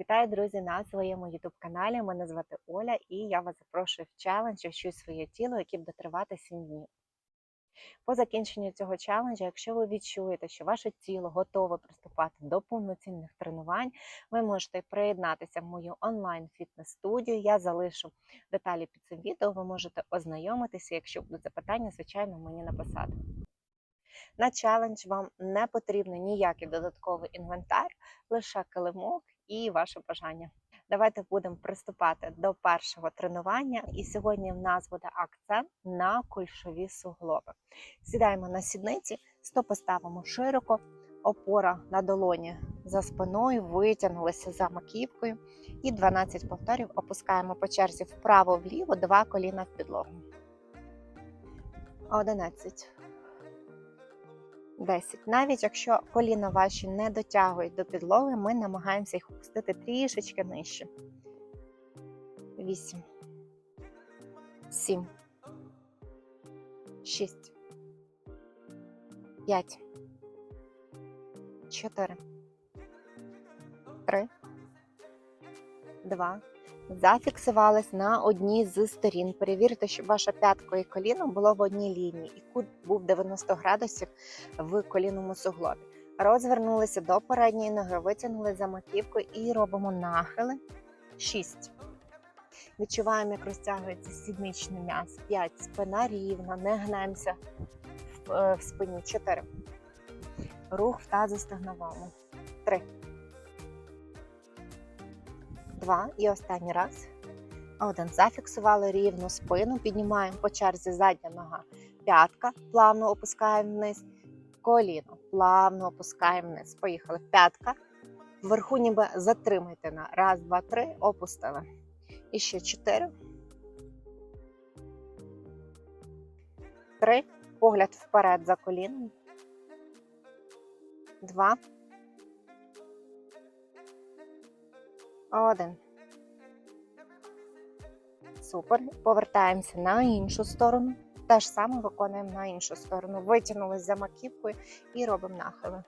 Вітаю, друзі, на своєму youtube каналі. Мене звати Оля, і я вас запрошую в челендж «Вчуй своє тіло, який буде тривати 7 днів. По закінченню цього челенджу, якщо ви відчуєте, що ваше тіло готове приступати до повноцінних тренувань, ви можете приєднатися в мою онлайн фітнес-студію. Я залишу деталі під цим відео. Ви можете ознайомитися. Якщо будуть запитання, звичайно, мені написати. На челендж вам не потрібен ніякий додатковий інвентар, лише килимок і ваше бажання. Давайте будемо приступати до першого тренування. І сьогодні в нас буде акцент на кульшові суглоби. Сідаємо на сідниці, стопи ставимо широко, опора на долоні за спиною, витягнулися за маківкою. І 12 повторів опускаємо по черзі вправо-вліво, два коліна в підлогу. 11. 10. Навіть якщо коліна ваші не дотягують до підлоги, ми намагаємося їх опустити трішечки нижче. 8. 7. 6. 5. 4. 3. 2. Зафіксувались на одній з сторін. Перевірте, щоб ваша п'ятка і коліно було в одній лінії, і кут був 90 градусів в колінному суглобі. Розвернулися до передньої ноги, витягнули за маківку і робимо нахили. 6. Відчуваємо, як розтягується сідничне м'ясо. 5. Спина рівна, не гнемося в, е, спині. 4. Рух в тазостегновому. 3. 2. І останній раз. Один. Зафіксували рівну спину, піднімаємо по черзі задня нога. П'ятка, плавно опускаємо вниз. Коліно, плавно опускаємо вниз. Поїхали. П'ятка. Вверху ніби затримайте на раз, два, три, опустили. І ще чотири. Три. Погляд вперед за коліном. Два. Один. Супер. Повертаємося на іншу сторону. Те ж саме виконуємо на іншу сторону. Витягнули за маківкою і робимо нахили.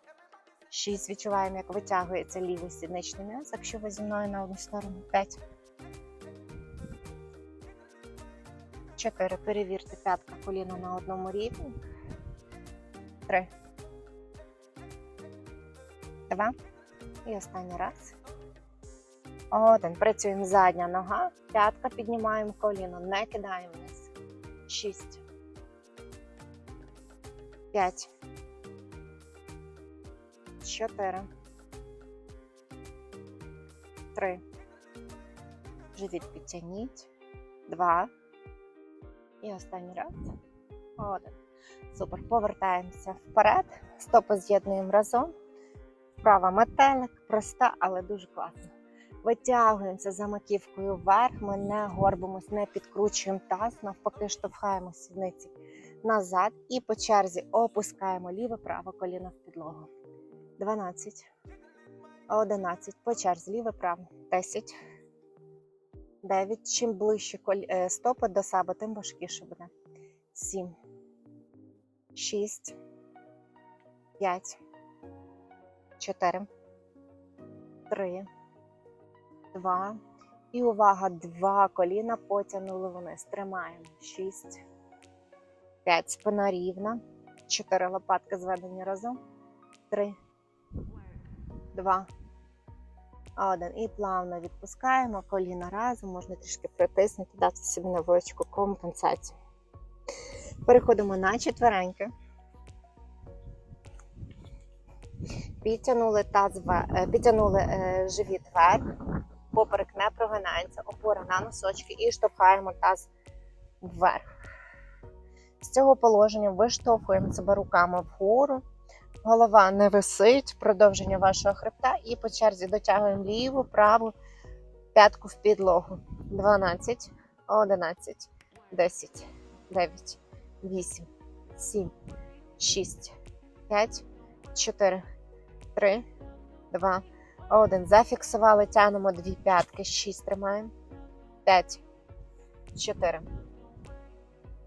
Шість. Відчуваємо, як витягується лівий сідничний м'яз, якщо ви зі мною на одну сторону. П'ять. Чотири. Перевірте п'ятка коліно на одному рівні. Три. Два. І останній раз. Один. Працюємо задня нога. П'ятка піднімаємо коліно, не кидаємо вниз. Шість. П'ять. Чотири. Три. Живіт підтягніть. Два. І останній раз. Один. Супер. Повертаємося вперед. Стопи з'єднуємо разом. Вправа метелик. Проста, але дуже класна. Витягуємося за маківкою вверх, ми не горбимось, не підкручуємо таз, навпаки, штовхаємо сідниці назад і по черзі опускаємо ліве праве коліно в підлогу. 12, 11, по черзі ліве право, 10, 9. Чим ближче е, стопи до себе, тим важкіше буде. 7, 6, 5, 4, 3, Два. І увага, два коліна потягнули вниз. Тримаємо. Шість. П'ять. Спина рівна. Чотири лопатки зведені разом. Три. Два. Один. І плавно відпускаємо. Коліна разом. Можна трішки притиснути, дати собі невеличку компенсацію. Переходимо на четвереньки. Підтягнули таз, е, підтягнули е, живіт вверх поперек не прогинається, опора на носочки і штовхаємо таз вверх. З цього положення виштовхуємо себе руками вгору, голова не висить, продовження вашого хребта, і по черзі дотягуємо ліву, праву п'ятку в підлогу. 12, 11, 10, 9, 8, 7, 6, 5, 4, 3, 2, один. Зафіксували, тянемо дві п'ятки. Шість тримаємо. П'ять. Чотири.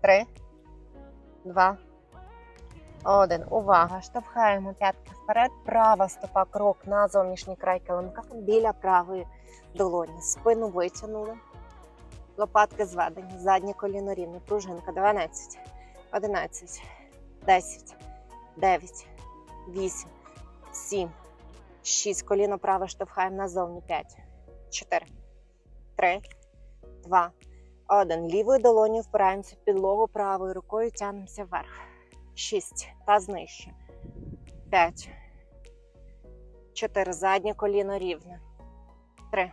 Три. Два. Один. Увага. Штовхаємо п'ятки вперед. Права стопа крок на зовнішній край килимка біля правої долоні. Спину витягнули. Лопатки зведені. Заднє коліно рівне. Пружинка. 12, 11, 10, 9, 8, 7, 6. Коліно праве штовхаємо назовні. 5, 4, 3, 2, 1. Лівою долоню впираємося в підлогу, правою рукою тягнемося вверх. 6. Таз нижче. 5. 4. Заднє коліно рівне. 3.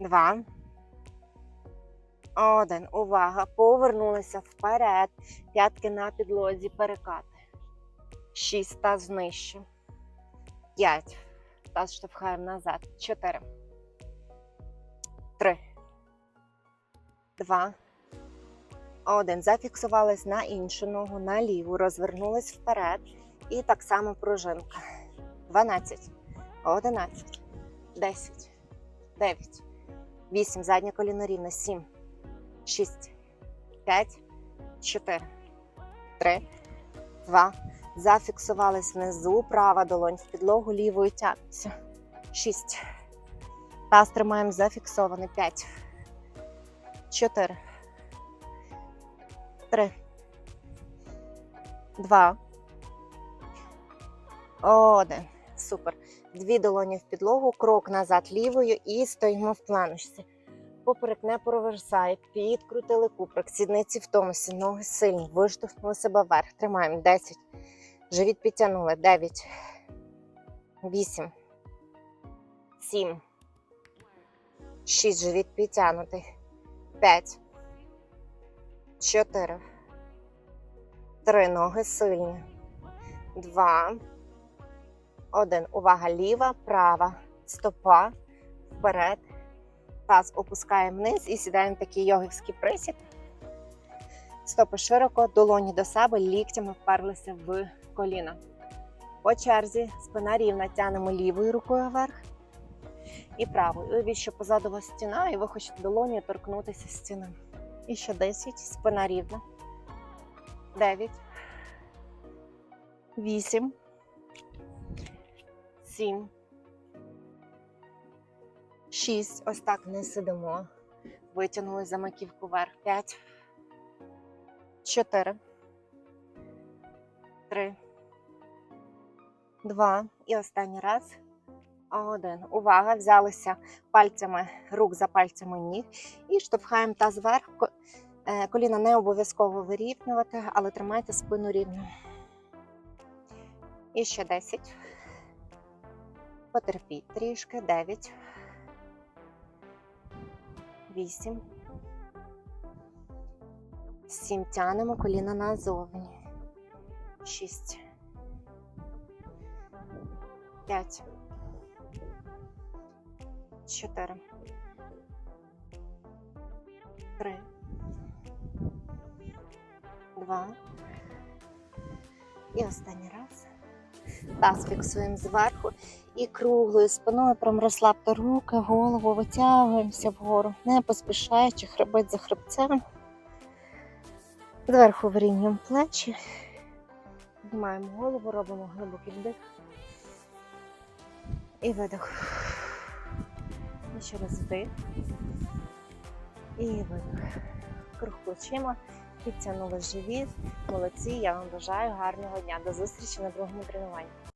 2. 1. Увага. Повернулися вперед. П'ятки на підлозі. Перекати. 6. Таз нижче. 5. Таз штовхаємо назад. 4. 3. 2. Один. Зафіксувались на іншу ногу, на ліву, розвернулись вперед. І так само пружинка. 12, 11, 10, 9, 8. Заднє коліно рівне. 7, 6, 5, 4, 3, 2. Зафіксувались внизу. Права долонь в підлогу, лівою тягнеться. 6. Таз тримаємо зафіксований. 5, 4, Три. Два. Один. Супер. Дві долоні в підлогу, крок назад лівою і стоїмо в планочці. Поперек не проверсай, підкрутили куприк, сідниці в тонусі, ноги сильні, виштовхнули себе вверх. Тримаємо 10. Живіт підтягнули. 9. 8. 7. 6. Живіт підтягнутий. 5. Чотири. Три ноги сильні. Два. Один. Увага ліва, права. Стопа. Вперед. Таз опускаємо вниз і сідаємо в такий йогівський присід. Стопи широко, долоні до себе, ліктями вперлися в коліна. По черзі спина рівна, тянемо лівою рукою вверх і правою. Уявіть, що позаду вас стіна, і ви хочете долонію торкнутися стіни. І ще 10. Спина рівна. 9. 8. 7. 6. Ось так не сидимо. Витягнули за маківку вверх. 5. 4. 3. 2. І останній раз. Один. Увага! Взялися пальцями рук за пальцями ніг і штовхаємо таз вверх. Е, Коліна не обов'язково вирівнювати, але тримайте спину рівно. І ще 10. Потерпіть трішки. 9. 8. 7. Тянемо коліна назовні. 6. 5. 4. 3. 2. І останній раз. Таз фіксуємо зверху і круглою спиною прям розслабте руки, голову, витягуємося вгору, не поспішаючи, хребет за хребцем. Зверху вирівнюємо плечі, піднімаємо голову, робимо глибокий вдих і видох. І ще раз вдих. І видох. Круг плечима, підтягнули живіт. Молодці, я вам бажаю гарного дня. До зустрічі на другому тренуванні.